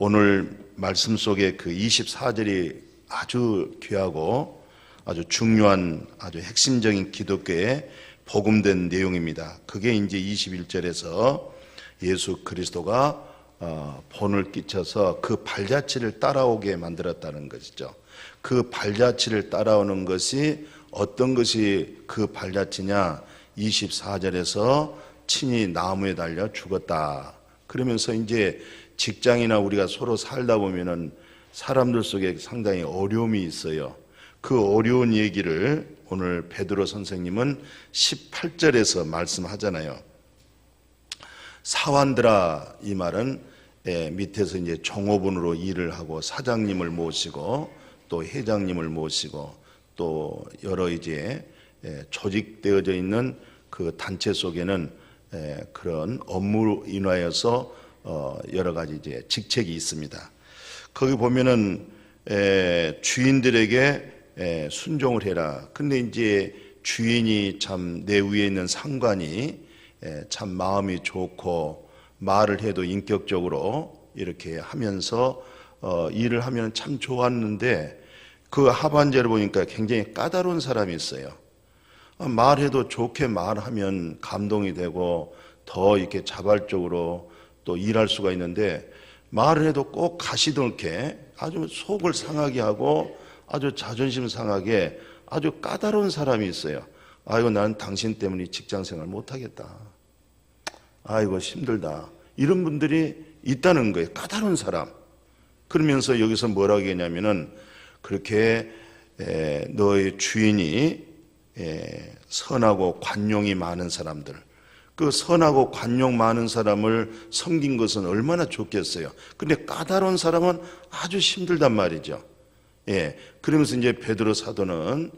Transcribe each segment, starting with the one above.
오늘 말씀 속에 그 24절이 아주 귀하고 아주 중요한 아주 핵심적인 기독교의 복음된 내용입니다. 그게 이제 21절에서 예수 그리스도가 어, 본을 끼쳐서 그 발자취를 따라오게 만들었다는 것이죠. 그 발자취를 따라오는 것이 어떤 것이 그 발자취냐? 24절에서 친히 나무에 달려 죽었다. 그러면서 이제 직장이나 우리가 서로 살다 보면은 사람들 속에 상당히 어려움이 있어요. 그 어려운 얘기를 오늘 베드로 선생님은 18절에서 말씀하잖아요. 사완들아 이 말은 예, 밑에서 이제 종업원으로 일을 하고 사장님을 모시고 또 회장님을 모시고 또 여러 이제 예, 조직되어져 있는 그 단체 속에는 예, 그런 업무로 인하여서 어, 여러 가지 이제 직책이 있습니다. 거기 보면은 에, 주인들에게 에, 순종을 해라. 근데 이제 주인이 참 내 위에 있는 상관이 에, 참 마음이 좋고 말을 해도 인격적으로 이렇게 하면서 어, 일을 하면 참 좋았는데 그 하반절을 보니까 굉장히 까다로운 사람이 있어요. 어, 말해도 좋게 말하면 감동이 되고 더 이렇게 자발적으로 또 일할 수가 있는데 말을 해도 꼭 가시던게 아주 속을 상하게 하고 아주 자존심 상하게 아주 까다로운 사람이 있어요. 아이고 난 당신 때문에 직장 생활 못 하겠다. 아이고 힘들다. 이런 분들이 있다는 거예요. 까다로운 사람. 그러면서 여기서 뭐라고 했냐면은 그렇게 너의 주인이 선하고 관용이 많은 사람들 그 선하고 관용 많은 사람을 섬긴 것은 얼마나 좋겠어요. 근데 까다로운 사람은 아주 힘들단 말이죠. 예. 그러면서 이제 베드로 사도는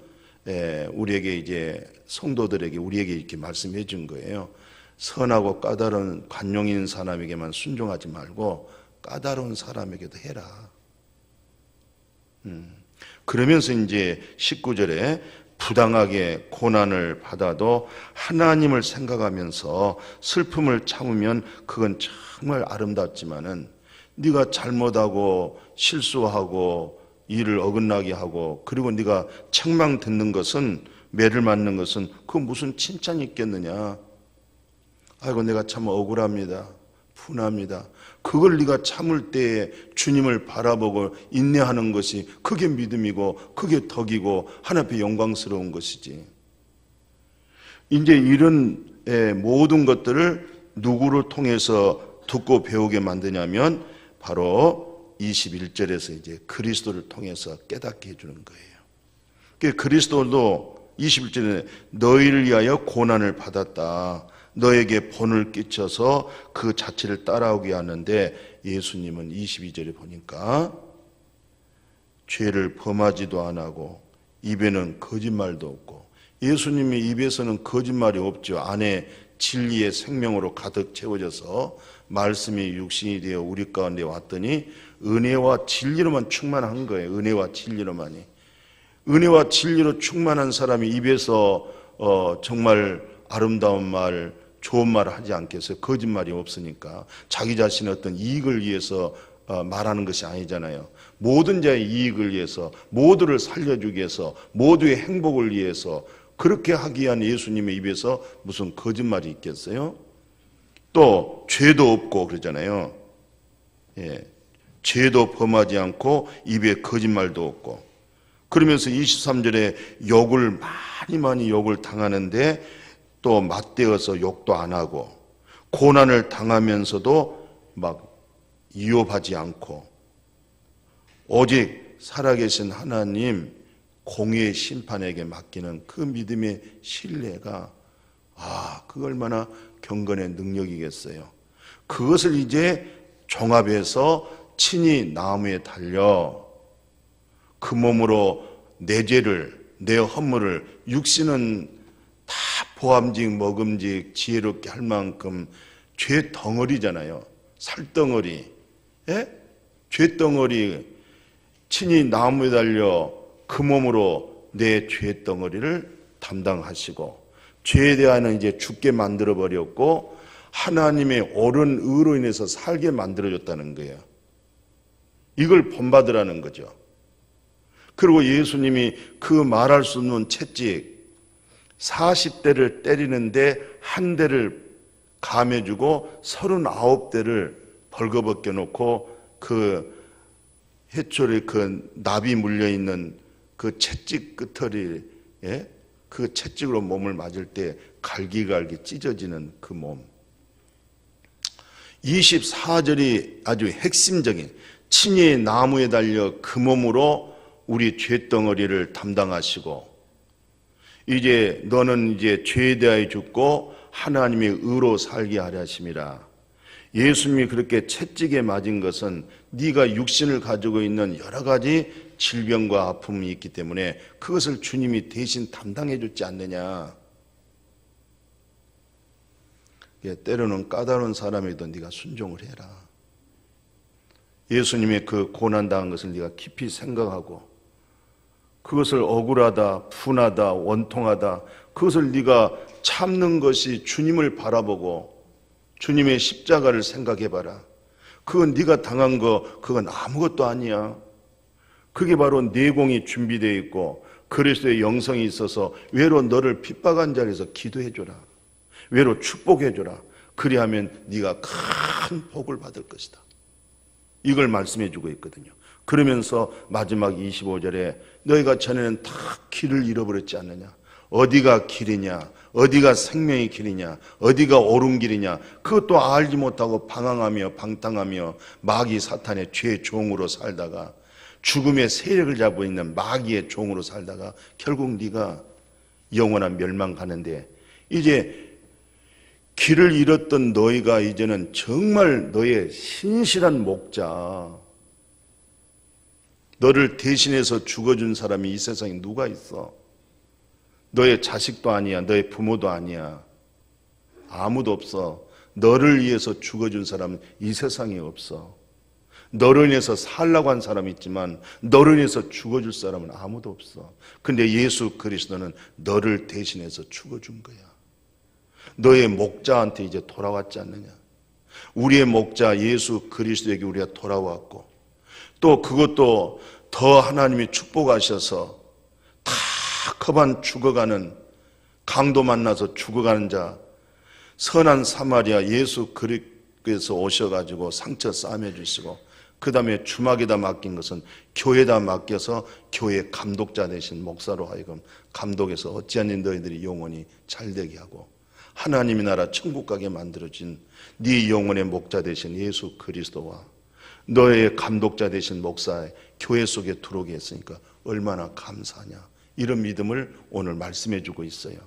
예, 우리에게 이제 성도들에게 우리에게 이렇게 말씀해 준 거예요. 선하고 까다로운 관용 있는 사람에게만 순종하지 말고 까다로운 사람에게도 해라. 음. 그러면서 이제 19절에 부당하게 고난을 받아도 하나님을 생각하면서 슬픔을 참으면 그건 정말 아름답지만은 네가 잘못하고 실수하고 일을 어긋나게 하고 그리고 네가 책망 듣는 것은 매를 맞는 것은 그 무슨 칭찬이 있겠느냐? 아이고 내가 참 억울합니다. 분합니다. 그걸 네가 참을 때에 주님을 바라보고 인내하는 것이 그게 믿음이고 그게 덕이고 하나님의 영광스러운 것이지. 이제 이런 모든 것들을 누구를 통해서 듣고 배우게 만드냐면 바로 21절에서 이제 그리스도를 통해서 깨닫게 해주는 거예요. 그리스도도 21절에 너희를 위하여 고난을 받았다. 너에게 본을 끼쳐서 그 자체를 따라오게 하는데 예수님은 22절에 보니까 죄를 범하지도 안 하고 입에는 거짓말도 없고 예수님의 입에서는 거짓말이 없죠. 안에 진리의 생명으로 가득 채워져서 말씀이 육신이 되어 우리 가운데 왔더니 은혜와 진리로만 충만한 거예요. 은혜와 진리로만이. 은혜와 진리로 충만한 사람이 입에서 어, 정말 아름다운 말, 좋은 말을 하지 않겠어요? 거짓말이 없으니까. 자기 자신의 어떤 이익을 위해서 어, 말하는 것이 아니잖아요. 모든 자의 이익을 위해서, 모두를 살려주기 위해서, 모두의 행복을 위해서 그렇게 하기 위한 예수님의 입에서 무슨 거짓말이 있겠어요? 또 죄도 없고 그러잖아요. 예. 죄도 범하지 않고 입에 거짓말도 없고 그러면서 23절에 욕을 많이 많이 욕을 당하는데 또 맞대어서 욕도 안 하고 고난을 당하면서도 막 이업하지 않고 오직 살아계신 하나님 공의의 심판에게 맡기는 그 믿음의 신뢰가 아, 그 얼마나 경건의 능력이겠어요. 그것을 이제 종합해서 친히 나무에 달려 그 몸으로 내 죄를, 내 허물을 육신은 다 보암직, 먹음직, 지혜롭게 할 만큼 죄 덩어리잖아요. 살 덩어리. 예? 죄 덩어리 친히 나무에 달려 그 몸으로 내 죄 덩어리를 담당하시고 죄에 대한 이제 죽게 만들어 버렸고 하나님의 옳은 의로 인해서 살게 만들어 줬다는 거예요. 이걸 본받으라는 거죠. 그리고 예수님이 그 말할 수 없는 채찍 40대를 때리는데 한 대를 감해주고 39대를 벌거벗겨 놓고 그 해초리 그 나비 물려 있는 그 채찍 끝털이 예? 그 채찍으로 몸을 맞을 때 갈기갈기 찢어지는 그 몸. 24절이 아주 핵심적인 친히 나무에 달려 그 몸으로 우리 죄덩어리를 담당하시고 이제 너는 이제 죄에 대하여 죽고 하나님의 의로 살게 하려 하심이라. 예수님이 그렇게 채찍에 맞은 것은 네가 육신을 가지고 있는 여러 가지 질병과 아픔이 있기 때문에 그것을 주님이 대신 담당해 줬지 않느냐. 때로는 까다로운 사람에도 네가 순종을 해라. 예수님의 그 고난 당한 것을 네가 깊이 생각하고 그것을 억울하다, 분하다, 원통하다 그것을 네가 참는 것이 주님을 바라보고 주님의 십자가를 생각해 봐라. 그건 네가 당한 거 그건 아무것도 아니야. 그게 바로 내공이 준비되어 있고 그리스도의 영성이 있어서 외로 너를 핍박한 자리에서 기도해 줘라. 외로 축복해 줘라. 그리하면 네가 큰 복을 받을 것이다. 이걸 말씀해 주고 있거든요. 그러면서 마지막 25절에 너희가 전에는 다 길을 잃어버렸지 않느냐? 어디가 길이냐? 어디가 생명의 길이냐? 어디가 옳은 길이냐? 그것도 알지 못하고 방황하며 방탕하며 마귀 사탄의 죄의 종으로 살다가 죽음의 세력을 잡고 있는 마귀의 종으로 살다가 결국 네가 영원한 멸망 가는데 이제 길을 잃었던 너희가 이제는 정말 너의 신실한 목자 너를 대신해서 죽어준 사람이 이 세상에 누가 있어? 너의 자식도 아니야. 너의 부모도 아니야. 아무도 없어. 너를 위해서 죽어준 사람은 이 세상에 없어. 너를 위해서 살라고 한 사람이 있지만 너를 위해서 죽어줄 사람은 아무도 없어. 근데 예수 그리스도는 너를 대신해서 죽어준 거야. 너의 목자한테 이제 돌아왔지 않느냐. 우리의 목자 예수 그리스도에게 우리가 돌아왔고 또 그것도 더 하나님이 축복하셔서 다 커반 죽어가는 강도 만나서 죽어가는 자 선한 사마리아 예수 그리스도에서 오셔가지고 상처 싸매 주시고 그 다음에 주막에다 맡긴 것은 교회에다 맡겨서 교회 감독자 되신 목사로 하여금 감독해서 어찌하니 너희들이 영원히 잘되게 하고 하나님의 나라 천국 가게 만들어진 네 영혼의 목자 되신 예수 그리스도와 너의 감독자 되신 목사의 교회 속에 들어오게 했으니까 얼마나 감사하냐. 이런 믿음을 오늘 말씀해 주고 있어요.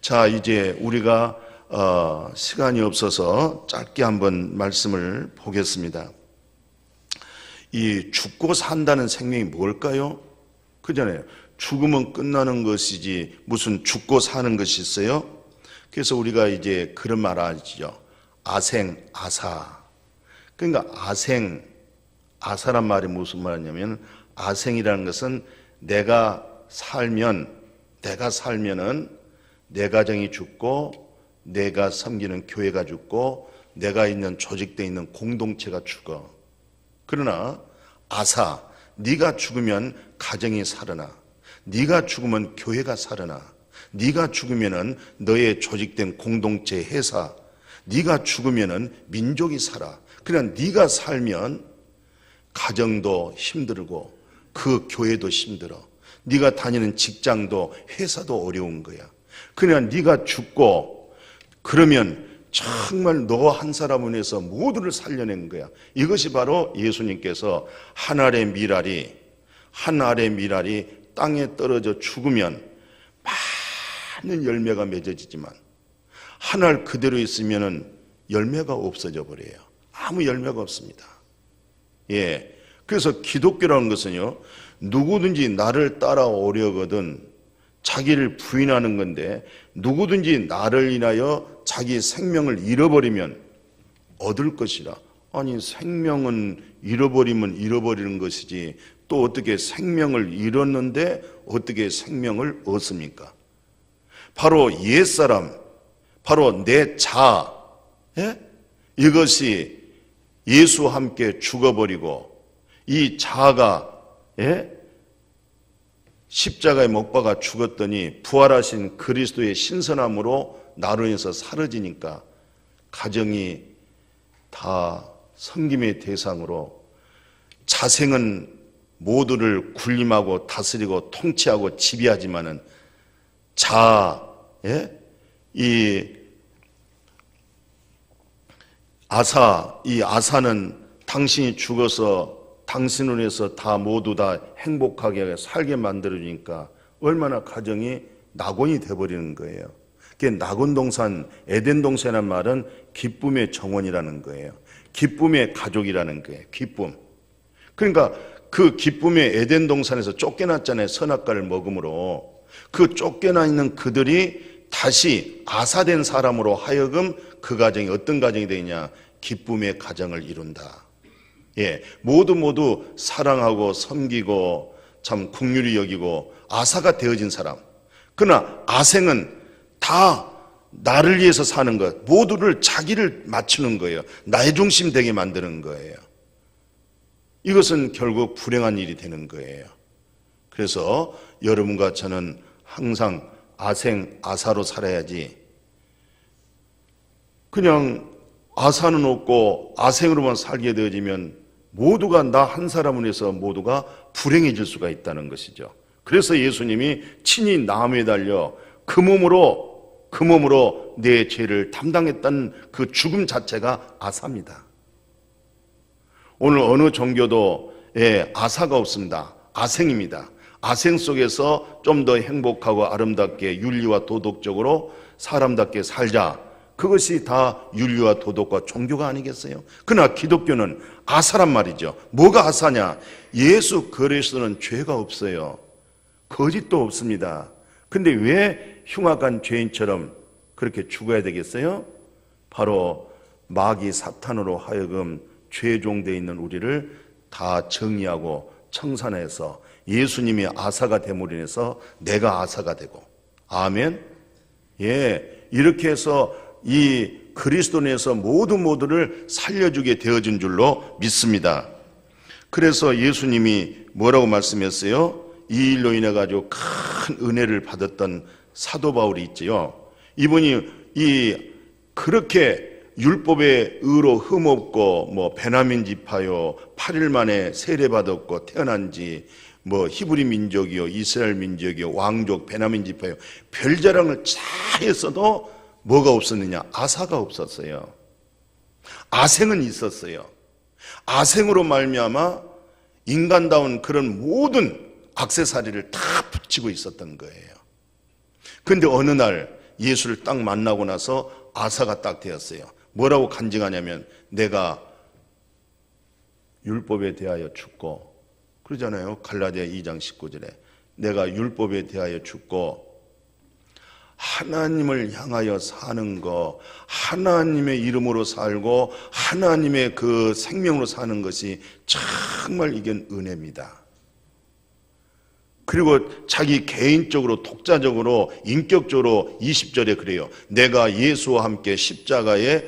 자, 이제 우리가 어, 시간이 없어서 짧게 한번 말씀을 보겠습니다. 이 죽고 산다는 생명이 뭘까요? 그잖아요. 죽으면 끝나는 것이지 무슨 죽고 사는 것이 있어요? 그래서 우리가 이제 그런 말 하죠. 아생, 아사. 그러니까 아생, 아사란 말이 무슨 말이냐면 아생이라는 것은 내가 살면, 내가 살면은 내 가정이 죽고 내가 섬기는 교회가 죽고 내가 있는 조직돼 있는 공동체가 죽어. 그러나 아사, 네가 죽으면 가정이 살아나. 네가 죽으면 교회가 살아나. 네가 죽으면은 너의 조직된 공동체 회사, 네가 죽으면은 민족이 살아. 그냥 네가 살면 가정도 힘들고 그 교회도 힘들어. 네가 다니는 직장도 회사도 어려운 거야. 그냥 네가 죽고 그러면 정말 너 한 사람을 위해서 모두를 살려낸 거야. 이것이 바로 예수님께서 한 알의 미랄이 한 알의 미랄이 땅에 떨어져 죽으면 많은 열매가 맺어지지만 한 알 그대로 있으면은 열매가 없어져 버려요. 아무 열매가 없습니다. 예. 그래서 기독교라는 것은요, 누구든지 나를 따라오려거든 자기를 부인하는 건데, 누구든지 나를 인하여 자기 생명을 잃어버리면 얻을 것이라. 아니, 생명은 잃어버리면 잃어버리는 것이지, 또 어떻게 생명을 잃었는데 어떻게 생명을 얻습니까? 바로 옛사람, 바로 내 자, 예? 이것이 예수와 함께 죽어버리고 이 자아가 예? 십자가에 못 박아 죽었더니 부활하신 그리스도의 신선함으로 나로 인해서 사라지니까 가정이 다 섬김의 대상으로 자생은 모두를 군림하고 다스리고 통치하고 지배하지만은 자, 예? 이 아사, 이 아사는 당신이 죽어서 당신으로 해서 다 모두 다 행복하게 살게 만들어주니까 얼마나 가정이 낙원이 돼버리는 거예요. 그게 낙원 동산, 에덴 동산이라는 말은 기쁨의 정원이라는 거예요. 기쁨의 가족이라는 거예요. 기쁨. 그러니까 그 기쁨의 에덴 동산에서 쫓겨났잖아요. 선악과를 먹음으로. 그 쫓겨나 있는 그들이 다시 아사된 사람으로 하여금 그 가정이 어떤 가정이 되냐? 기쁨의 가정을 이룬다. 예, 모두 모두 사랑하고 섬기고 참 국률이 여기고 아사가 되어진 사람. 그러나 아생은 다 나를 위해서 사는 것, 모두를 자기를 맞추는 거예요. 나의 중심 되게 만드는 거예요. 이것은 결국 불행한 일이 되는 거예요. 그래서 여러분과 저는 항상 아생, 아사로 살아야지. 그냥 아사는 없고 아생으로만 살게 되어지면 모두가 나 한 사람을 위해서 모두가 불행해질 수가 있다는 것이죠. 그래서 예수님이 친히 나무에 달려 그 몸으로 그 몸으로 내 죄를 담당했다는 그 죽음 자체가 아사입니다. 오늘 어느 종교도 예, 아사가 없습니다. 아생입니다. 아생 속에서 좀 더 행복하고 아름답게 윤리와 도덕적으로 사람답게 살자. 그것이 다 윤리와 도덕과 종교가 아니겠어요? 그러나 기독교는 아사란 말이죠. 뭐가 아사냐? 예수 그리스도는 죄가 없어요. 거짓도 없습니다. 근데 왜 흉악한 죄인처럼 그렇게 죽어야 되겠어요? 바로 마귀 사탄으로 하여금 죄종되어 있는 우리를 다 정의하고 청산해서 예수님이 아사가 됨으로 인해서 내가 아사가 되고 아멘. 예, 이렇게 해서 이 그리스도 내에서 모두 모두를 살려주게 되어진 줄로 믿습니다. 그래서 예수님이 뭐라고 말씀했어요? 이 일로 인해 가지고 큰 은혜를 받았던 사도 바울이 있지요. 이분이 이 그렇게 율법의 의로 흠없고 뭐 베나민 지파요 8일 만에 세례 받았고 태어난 지 뭐 히브리 민족이요 이스라엘 민족이요 왕족 베나민 지파요 별 자랑을 잘 했어도 뭐가 없었느냐 아사가 없었어요. 아생은 있었어요. 아생으로 말미암아 인간다운 그런 모든 악세사리를 다 붙이고 있었던 거예요. 근데 어느 날 예수를 딱 만나고 나서 아사가 딱 되었어요. 뭐라고 간증하냐면 내가 율법에 대하여 죽고 그러잖아요. 갈라디아 2장 19절에 내가 율법에 대하여 죽고 하나님을 향하여 사는 거, 하나님의 이름으로 살고 하나님의 그 생명으로 사는 것이 정말 이건 은혜입니다. 그리고 자기 개인적으로 독자적으로 인격적으로 20절에 그래요. 내가 예수와 함께 십자가에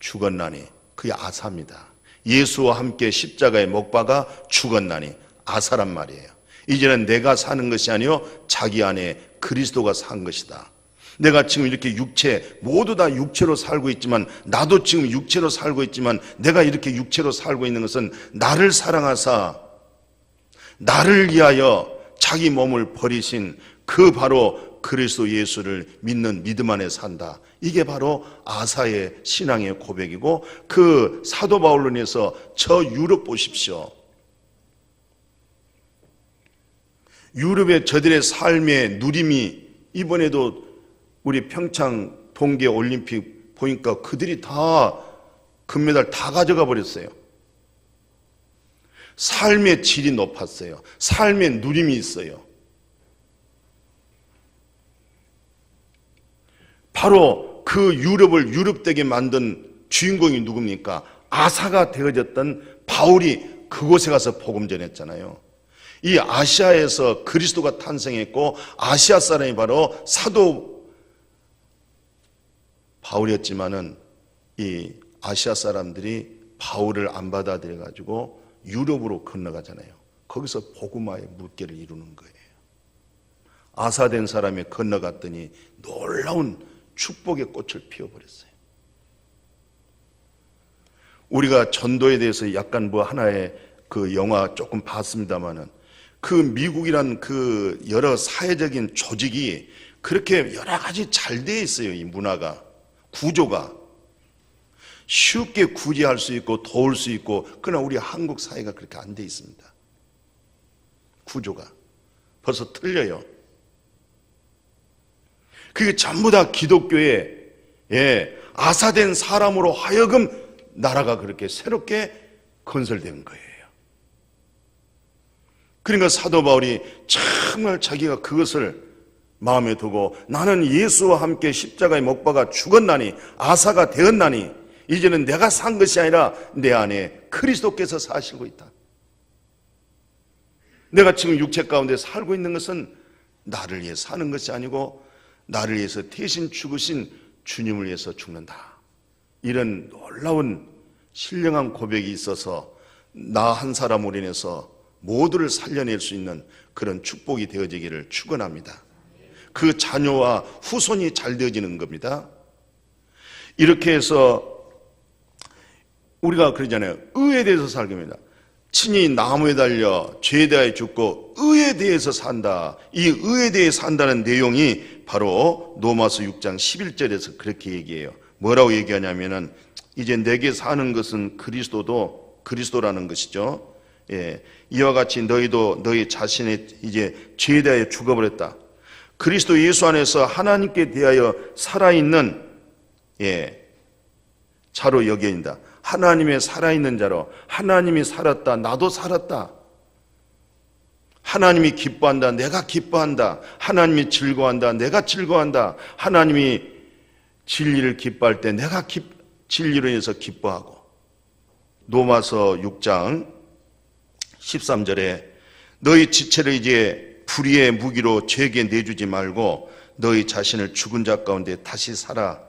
죽었나니 그게 아사입니다. 예수와 함께 십자가에 못 박아 죽었나니 아사란 말이에요. 이제는 내가 사는 것이 아니요 자기 안에 그리스도가 산 것이다. 내가 지금 이렇게 육체 모두 다 육체로 살고 있지만 나도 지금 육체로 살고 있지만 내가 이렇게 육체로 살고 있는 것은 나를 사랑하사 나를 위하여 자기 몸을 버리신 그 바로 그리스도 예수를 믿는 믿음 안에 산다. 이게 바로 아사의 신앙의 고백이고 그 사도 바울로 인해서 저 유럽 보십시오. 유럽의 저들의 삶의 누림이 이번에도 우리 평창 동계 올림픽 보니까 그들이 다 금메달 다 가져가 버렸어요. 삶의 질이 높았어요. 삶의 누림이 있어요. 바로 그 유럽을 유럽되게 만든 주인공이 누굽니까? 아사가 되어졌던 바울이 그곳에 가서 복음 전했잖아요. 이 아시아에서 그리스도가 탄생했고 아시아 사람이 바로 사도 바울이었지만은 이 아시아 사람들이 바울을 안 받아들여 가지고 유럽으로 건너가잖아요. 거기서 복음화의 물결을 이루는 거예요. 아사된 사람이 건너갔더니 놀라운 축복의 꽃을 피워버렸어요. 우리가 전도에 대해서 약간 뭐 하나의 그 영화 조금 봤습니다만은 그 미국이란 그 여러 사회적인 조직이 그렇게 여러 가지 잘돼 있어요. 이 문화가 구조가 쉽게 구제할 수 있고 도울 수 있고 그러나 우리 한국 사회가 그렇게 안 돼 있습니다. 구조가 벌써 틀려요. 그게 전부 다 기독교의 예, 아사된 사람으로 하여금 나라가 그렇게 새롭게 건설된 거예요. 그러니까 사도 바울이 정말 자기가 그것을 마음에 두고 나는 예수와 함께 십자가에 못 박아 죽었나니 아사가 되었나니 이제는 내가 산 것이 아니라 내 안에 그리스도께서 사시고 있다. 내가 지금 육체 가운데 살고 있는 것은 나를 위해 사는 것이 아니고 나를 위해서 대신 죽으신 주님을 위해서 죽는다. 이런 놀라운 신령한 고백이 있어서 나 한 사람으로 인해서 모두를 살려낼 수 있는 그런 축복이 되어지기를 축원합니다. 그 자녀와 후손이 잘 되어지는 겁니다. 이렇게 해서 우리가 그러잖아요. 의에 대해서 살게 됩니다. 친히 나무에 달려 죄에 대하여 죽고 의에 대해서 산다. 이 의에 대해 산다는 내용이 바로 로마서 6장 11절에서 그렇게 얘기해요. 뭐라고 얘기하냐면은 이제 내게 사는 것은 그리스도도 그리스도라는 것이죠. 예. 이와 같이 너희도 너희 자신의 이제 죄에 대하여 죽어버렸다. 그리스도 예수 안에서 하나님께 대하여 살아있는 예. 자로 여겨진다. 하나님의 살아있는 자로 하나님이 살았다. 나도 살았다. 하나님이 기뻐한다. 내가 기뻐한다. 하나님이 즐거워한다. 내가 즐거워한다. 하나님이 진리를 기뻐할 때 내가 기, 진리로 인해서 기뻐하고 로마서 6장 13절에 너희 지체를 이제 불의의 무기로 죄에게 내주지 말고 너희 자신을 죽은 자 가운데 다시 살아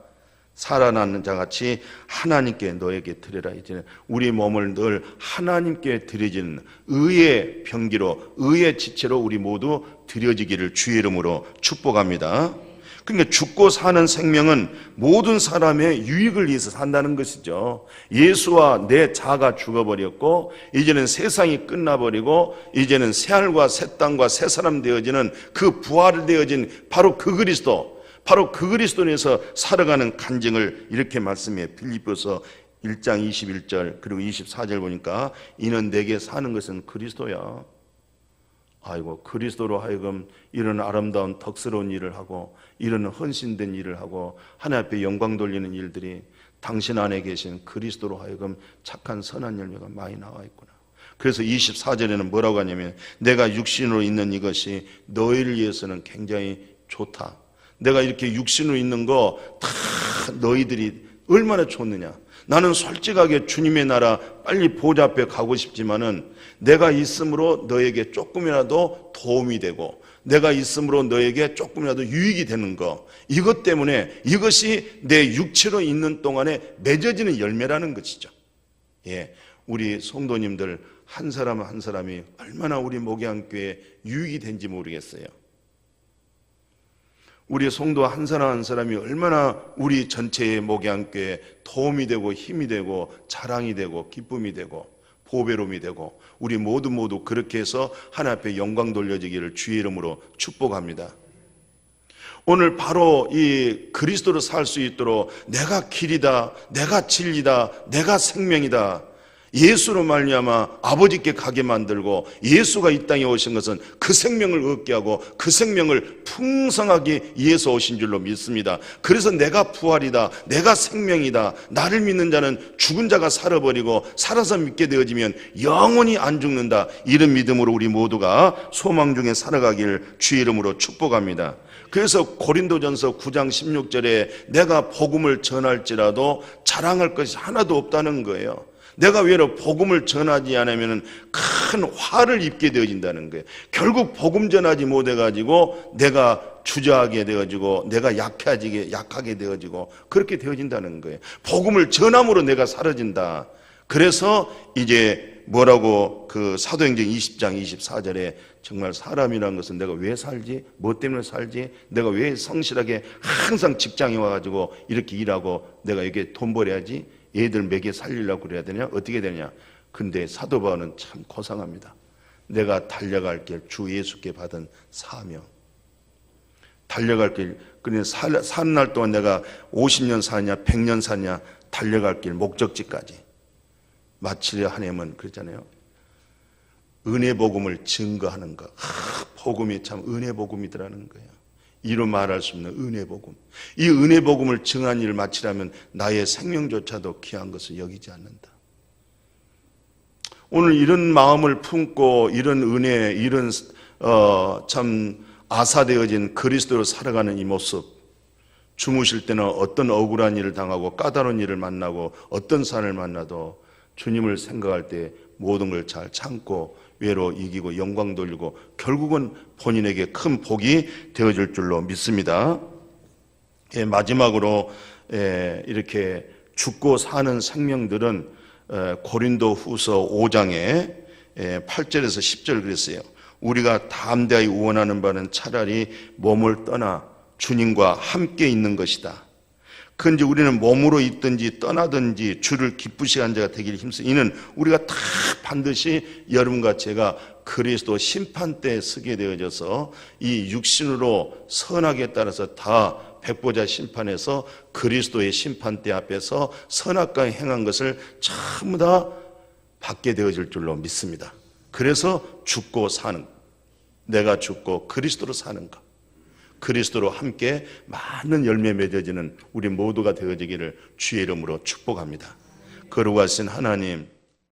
살아나는 자 같이 하나님께 너에게 드려라 이제 우리 몸을 늘 하나님께 드려지는 의의 병기로 의의 지체로 우리 모두 드려지기를 주의 이름으로 축복합니다. 그러니까 죽고 사는 생명은 모든 사람의 유익을 위해서 산다는 것이죠. 예수와 내 자가 죽어버렸고, 이제는 세상이 끝나버리고, 이제는 새하늘과 새 땅과 새 사람 되어지는 그 부활 되어진 바로 그 그리스도, 바로 그 그리스도에서 살아가는 간증을 이렇게 말씀해 빌립보서 1장 21절 그리고 24절 보니까 이는 내게 사는 것은 그리스도야. 아이고 그리스도로 하여금 이런 아름다운 덕스러운 일을 하고 이런 헌신된 일을 하고 하나님 앞에 영광 돌리는 일들이 당신 안에 계신 그리스도로 하여금 착한 선한 열매가 많이 나와 있구나. 그래서 24절에는 뭐라고 하냐면 내가 육신으로 있는 이것이 너희를 위해서는 굉장히 좋다. 내가 이렇게 육신으로 있는 거 다 너희들이 얼마나 좋느냐. 나는 솔직하게 주님의 나라 빨리 보좌 앞에 가고 싶지만은 내가 있음으로 너에게 조금이라도 도움이 되고 내가 있음으로 너에게 조금이라도 유익이 되는 거 이것 때문에 이것이 내 육체로 있는 동안에 맺어지는 열매라는 것이죠. 예, 우리 성도님들 한 사람 한 사람이 얼마나 우리 목양교에 유익이 된지 모르겠어요. 우리 성도 한 사람 한 사람이 얼마나 우리 전체의 목양교에 도움이 되고 힘이 되고 자랑이 되고 기쁨이 되고 보배로움이 되고 우리 모두 모두 그렇게 해서 하나님 앞에 영광 돌려지기를 주의 이름으로 축복합니다. 오늘 바로 이 그리스도로 살 수 있도록 내가 길이다, 내가 진리다, 내가 생명이다. 예수로 말미암아 아버지께 가게 만들고 예수가 이 땅에 오신 것은 그 생명을 얻게 하고 그 생명을 풍성하게 위해서 오신 줄로 믿습니다. 그래서 내가 부활이다. 내가 생명이다. 나를 믿는 자는 죽은 자가 살아버리고 살아서 믿게 되어지면 영원히 안 죽는다. 이런 믿음으로 우리 모두가 소망 중에 살아가기를 주의 이름으로 축복합니다. 그래서 고린도전서 9장 16절에 내가 복음을 전할지라도 자랑할 것이 하나도 없다는 거예요. 내가 외로 복음을 전하지 않으면 큰 화를 입게 되어진다는 거예요. 결국 복음 전하지 못해가지고 내가 주저하게 되어지고 내가 약해지게 약하게 되어지고 그렇게 되어진다는 거예요. 복음을 전함으로 내가 사라진다. 그래서 이제 뭐라고 그 사도행전 20장 24절에 정말 사람이라는 것은 내가 왜 살지? 뭐 때문에 살지? 내가 왜 성실하게 항상 직장에 와가지고 이렇게 일하고 내가 이게 돈 벌어야지? 애들 먹여 살리려고 그래야 되냐? 어떻게 되냐? 근데 사도 바울은 참 고상합니다. 내가 달려갈 길 주 예수께 받은 사명. 달려갈 길, 그냥 살, 사는 날 동안 내가 50년 사냐, 100년 사냐, 달려갈 길, 목적지까지 마치려 하려면 그랬잖아요. 은혜 복음을 증거하는 것. 아, 복음이 참 은혜 복음이더라는 거예요. 이로 말할 수 없는 은혜 복음. 이 은혜 복음을 증한 일을 마치려면 나의 생명조차도 귀한 것을 여기지 않는다. 오늘 이런 마음을 품고 이런 은혜, 이런 어, 참 아사되어진 그리스도로 살아가는 이 모습. 주무실 때는 어떤 억울한 일을 당하고 까다로운 일을 만나고 어떤 산을 만나도 주님을 생각할 때 모든 걸 잘 참고 외로 이기고 영광 돌리고 결국은 본인에게 큰 복이 되어질 줄로 믿습니다. 예, 마지막으로 예, 이렇게 죽고 사는 생명들은 에, 고린도 후서 5장에 8절에서 10절 그랬어요. 우리가 담대하게 원하는 바는 차라리 몸을 떠나 주님과 함께 있는 것이다. 그런지 우리는 몸으로 있든지 떠나든지 주를 기쁘시게 한 자가 되기를 힘써. 이는 우리가 다 반드시 여러분과 제가 그리스도 심판대에 서게 되어져서 이 육신으로 선하게 따라서 다 백보자 심판에서 그리스도의 심판대 앞에서 선악과 행한 것을 전부 다 받게 되어질 줄로 믿습니다. 그래서 죽고 사는 내가 죽고 그리스도로 사는 것. 그리스도로 함께 많은 열매 맺어지는 우리 모두가 되어지기를 주의 이름으로 축복합니다. 거룩하신 하나님,